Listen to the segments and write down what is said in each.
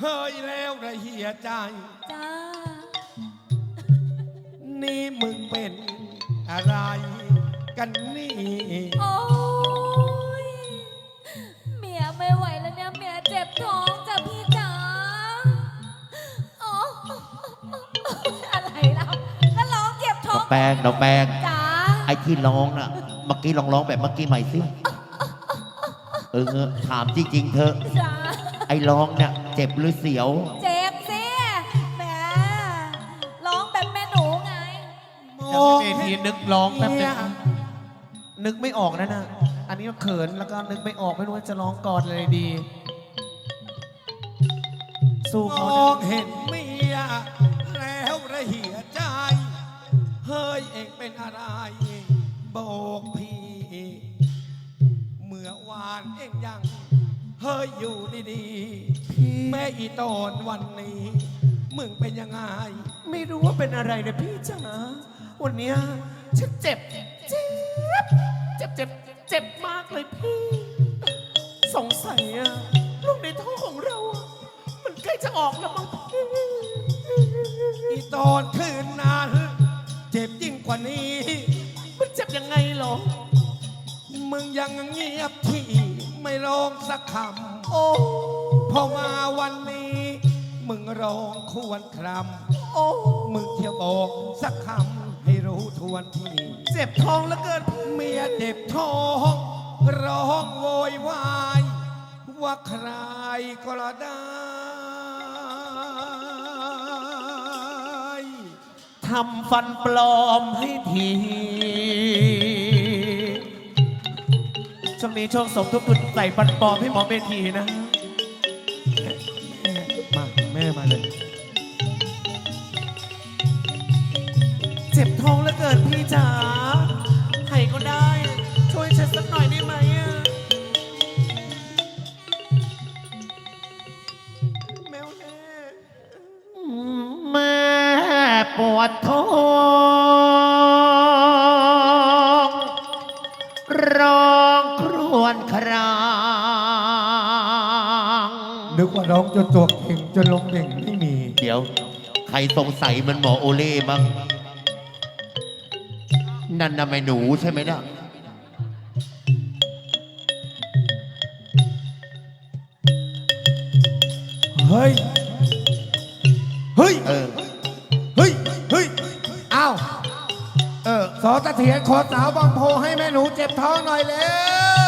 เฮ้ยแล้วระเหียใจ จ้า นี่มึงเป็นอะไรกันนี่ โอ้ยเมียไม่ไหวแล้วเนี่ยเมียเจ็บท้องจ้ะพี่จ๋าโอ้อะไรเราก็ร้องเจ็บท้น้อองงแป้งน้องแป้ง จ๋าไอ้ที่ร้องน่ะ เมื่อกี้ลองร้องแบบเมื่อกี้ใหม่สิ เออเออถามจริงๆเถอะ จ๋าไอ้ร้องเนี่ย เจ็บหรือเสียว เจ็บสิแหมร้องแบบแม่หนูไง มองเวทีนึกร้องแป๊บนึงนึกไม่ออกนะนะอันนี้ก็เขินแล้วก็นึกไม่ออกไม่รู้ว่าจะร้องก่อนเลยดี สู้มเขาอเถงอะเห็นเมียแล้วระเหียใจ เฮ้ยเองเป็นอะไรบอกพี่ เมื่อวานเองยัง เฮ้ยอยู่ดีๆ แม่อีตอนวันนี้มึงเป็นยังไง ไม่รู้ว่าเป็นอะไรเลยพี่จ๋าวันเนี้ยฉันเจ็บเจ็บเจ็บเจ็บเจ็บมากเลยพี่ สงสัยอะลูกในท้องของเราอะมันใกล้จะออกแล้วมั้งพี่อีตอนคืนนั้นเจ็บยิ่งกว่านี้ มันเจ็บยังไงหรอ มึงยังเงียบที่ไม่ร้องสักคำโอ้ พอมาวันนี้ มึงร้องควรครโอ้มึงเที่ยวบอกสักคำให้รู้ทวนทีเจ็บท้องแล้วเกินพี่เมียเจ็บท้อง ร้องโวยวาย ว่าใครก็ละได้ทำฟันปลอมให้ทีช่วงนี้ช่วงสมทุกทุนใส่ฟันปลอมให้หมอเมทีนะ จ็บท้องแล้วเกินพี่จ๋าใครก็ได้ ช่วยฉันสักหน่อยได้ไหมอะแมวแน่แม่ปวดท้องร้องครวญคราง นึกว่าร้องจนตัวเข่งจนลงเด่งไม่มี เดี๋ยว ใครสงสัยมันหมอโอเล่มั้ง นั่นน่ะไม่หนูใช่ไหมน่ะเฮ้ย เฮ้ย เออ เฮ้ย เฮ้ย อ้าว เออ สอตะเถียนขอสาวบางโพให้แม่หนูเจ็บท้องหน่อยเร็ว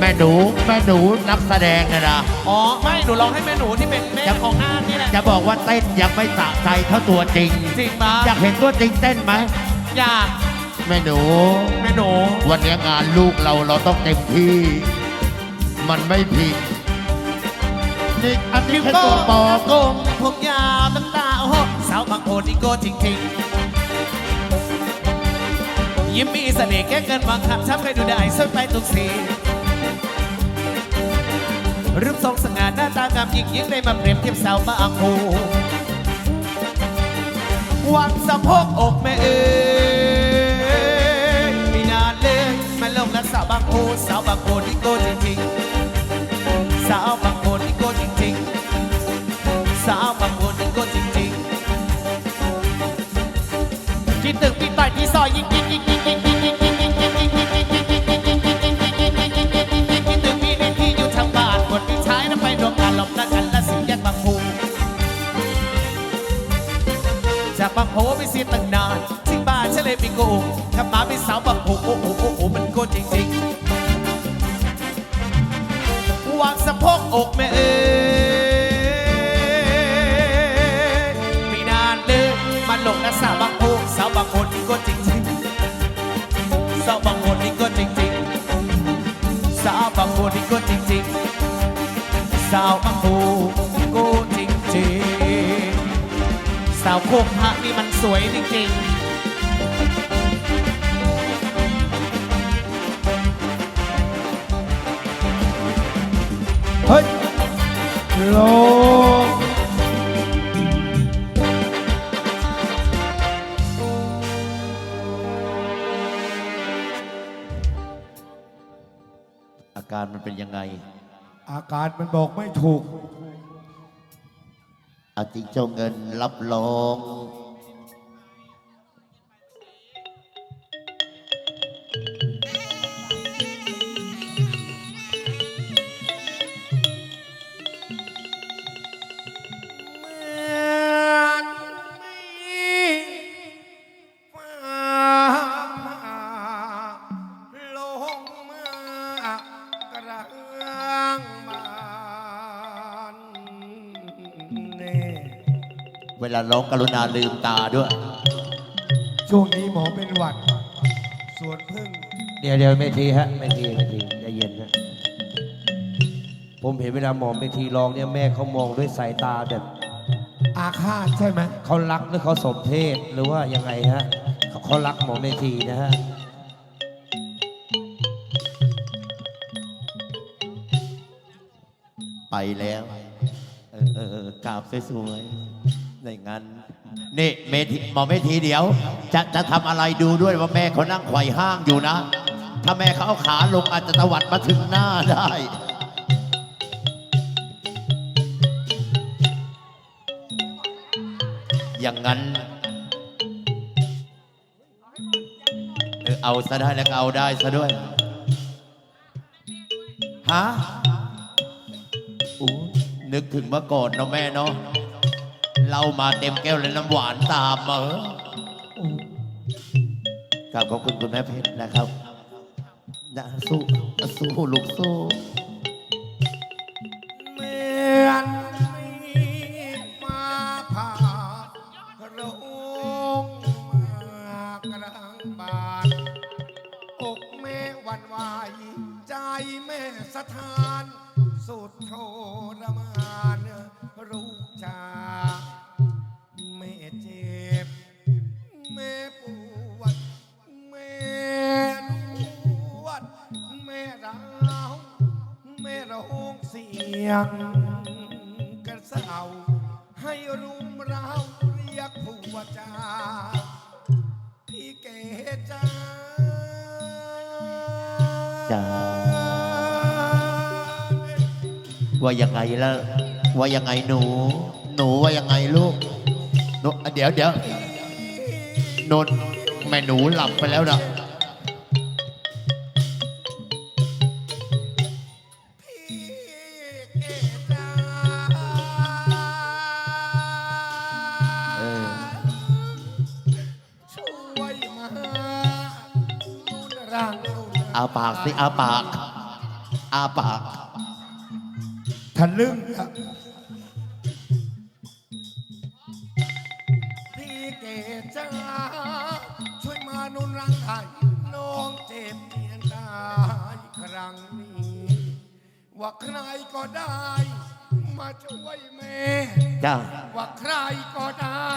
แม่หนูแม่หนูนักแสดงนะนะ อ๋อ ไม่หนูร้องให้แม่หนูที่เป็นแม่ของหน้านี่แหละ จะบอกว่าเต้นยังไม่สะใจเท่าตัวจริง จริงปะอยากเห็นตัวจริงเต้นไหมอยากแม่หนู แม่หนู วันนี้งานลูกเราเราต้องเต็มที่ มันไม่ผิดนี่อันนี้แค่ตัวปลอมโกงผมยาวน้ำตาโอ้โหสาวบางโคนอีโก้จริงๆ ยิ้มมีเสน่ห์แก้เกินบางคำช้ำใครดูได้สุดไปทุกสี รูปทรงสง่าหน้าตางามยิ่งยิ่งได้มาเปรียบเทียบสาวบางโพวางสะโพกอกแม่เอ๋ยไม่นานเลยมาลงและสาวบางโพสาวบางโพนี่โกจริงๆสาวบางคนนี่ก็จริงๆสาวบางคนนี่ก็จริงๆคิดถึงพี่ต่อยที่ซอยยิงยิงยิงยิงยิงยิง ก็จริงๆ สาวบางคูก็จริงๆ สาวโคกพระนี่มันสวยจริงๆ เป็นยังไง อาการมันบอกไม่ถูกอาจิงเจ้าเงินรับรอง ลาร้องกรุณาลืมตาด้วย ช่วงนี้หมอเป็นหวัดส่วนพึ่งเดี๋ยวเดี๋ยวเมทีฮะเมทีเมทีใจเย็นนะผมเห็นเวลาหมอเมทีร้องเนี่ยแม่เขามองด้วยสายตาแบบอาฆาตใช่ไหมเขารักหรือเขาสมเพศหรือว่ายังไงฮะเขาเขารักหมอเมทีนะฮะไปแล้ว เออเออเออกราบสวยๆ ในงานนี่เมทีหมอเมทีเดี๋ยว จะจะทำอะไรดูด้วยว่าแม่เขานั่งไขว่ห้างอยู่นะ ถ้าแม่เขาเอาขาลงอาจจะตวัดมาถึงหน้าได้ อย่างนั้นเออเอาซะได้แล้วก็เอาได้ซะด้วย ฮะโอ้นึกถึงเมื่อก่อนเนาะแม่เนาะ เรามาเต็มแก้วเลยน้ำหวานตามมาเออโอ้กราบขอบคุณคุณแม่เพชรนะครับนะสู้สู้ลูกสู้เหมือนมีมาผ่าโรงมากระหังบานอกแม่วันไหวใจแม่สะท้าน สุดทรมานรู้จาแจ้าจ้าว่ายังไงล่ะว่ายังไงหนู หนูว่ายังไงลูกหนูเดี๋ยวเดี๋ยวนนแม่หนูหลับไปแล้วนะ ปากสิอาปากอาปาก ทะลึ่งอะพี่เกจ้าช่วยมานุนรังไทยน้องเจ็บเพียงได้ครั้งนี้ ว่าใครก็ได้ มาช่วยแม่จ้า ว่าใครก็ได้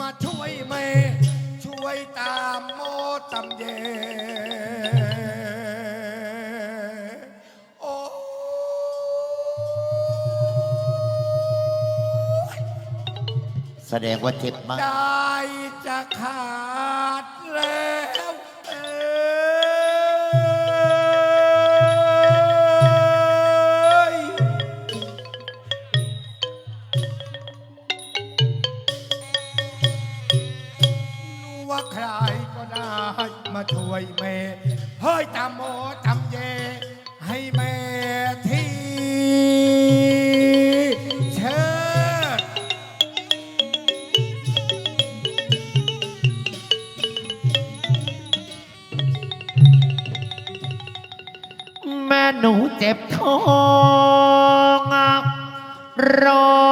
มาช่วยแม่ ช่วยตามโมตำเย แสดงว่าเจ็บมาก ใจจะขาด หนูเจ็บท้องร้อ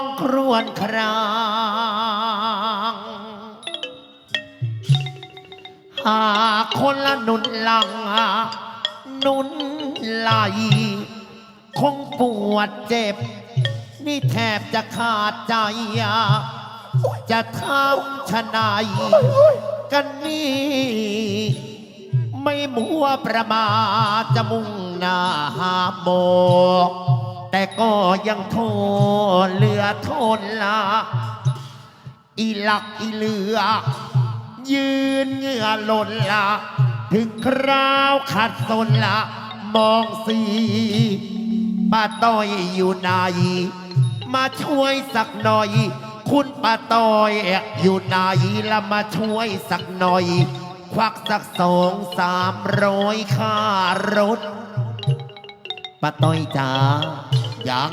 งครวญคราง หากคนละหนุนหลังหนุนไหลคงปวดเจ็บ นี่แทบจะขาดใจ จะทำชะไหนายกันนี่ ไม่มัวประมาทจะมุ่งหน้าหาโมก แต่ก็ยังโทษเหลือทนละ อีหลักอีเหลือ ยืนเหงื่อหล่นละ ถึงคราวขัดสนละ มองสีป้าต้อยอยู่ไหนมาช่วยสักหน่อย คุณป้าต้อยอยู่ไหนละมาช่วยสักหน่อย ควักสักสองสามร้อยค่ารถป้าต้อยจ๋ายัง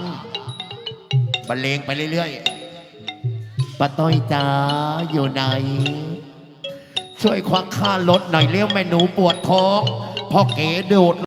บรรเลงไปเรื่อยๆป้าต้อยจ๋าอยู่ไหน ช่วยควักค่ารถหน่อยเร็วแม่หนูปวดท้องพ่อเก๋โดด